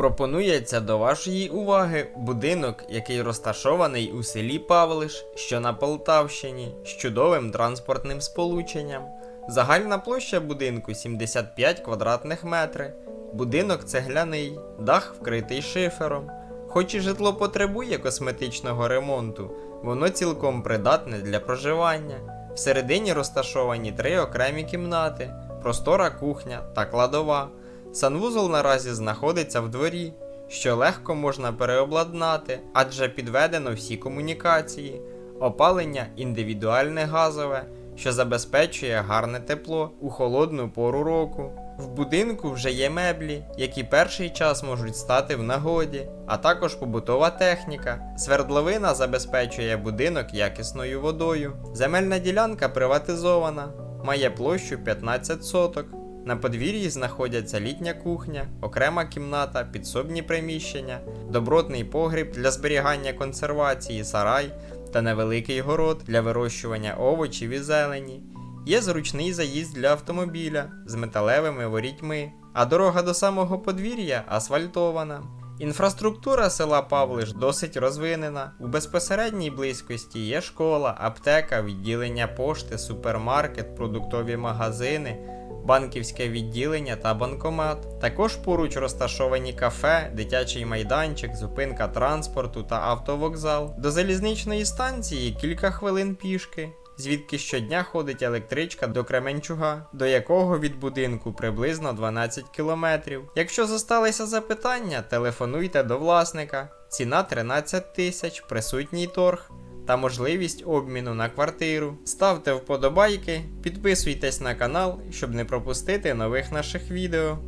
Пропонується до вашої уваги будинок, який розташований у селі Павлиш, що на Полтавщині, з чудовим транспортним сполученням. Загальна площа будинку 75 квадратних метрів. Будинок цегляний, дах вкритий шифером. Хоч і житло потребує косметичного ремонту, воно цілком придатне для проживання. Всередині розташовані три окремі кімнати, простора кухня та кладова. Санвузол наразі знаходиться в дворі, що легко можна переобладнати, адже підведено всі комунікації, опалення індивідуальне газове, що забезпечує гарне тепло у холодну пору року. В будинку вже є меблі, які перший час можуть стати в нагоді, а також побутова техніка. Свердловина забезпечує будинок якісною водою. Земельна ділянка приватизована, має площу 15 соток. На подвір'ї знаходяться літня кухня, окрема кімната, підсобні приміщення, добротний погріб для зберігання консервації, сарай та невеликий город для вирощування овочів і зелені. Є зручний заїзд для автомобіля з металевими ворітьми, а дорога до самого подвір'я асфальтована. Інфраструктура села Павлиш досить розвинена. У безпосередній близькості є школа, аптека, відділення пошти, супермаркет, продуктові магазини, банківське відділення та банкомат. Також поруч розташовані кафе, дитячий майданчик, зупинка транспорту та автовокзал. До залізничної станції кілька хвилин пішки. Звідки щодня ходить електричка до Кременчуга, до якого від будинку приблизно 12 кілометрів. Якщо зосталися запитання, телефонуйте до власника. Ціна 13 тисяч, присутній торг та можливість обміну на квартиру. Ставте вподобайки, підписуйтесь на канал, щоб не пропустити нових наших відео.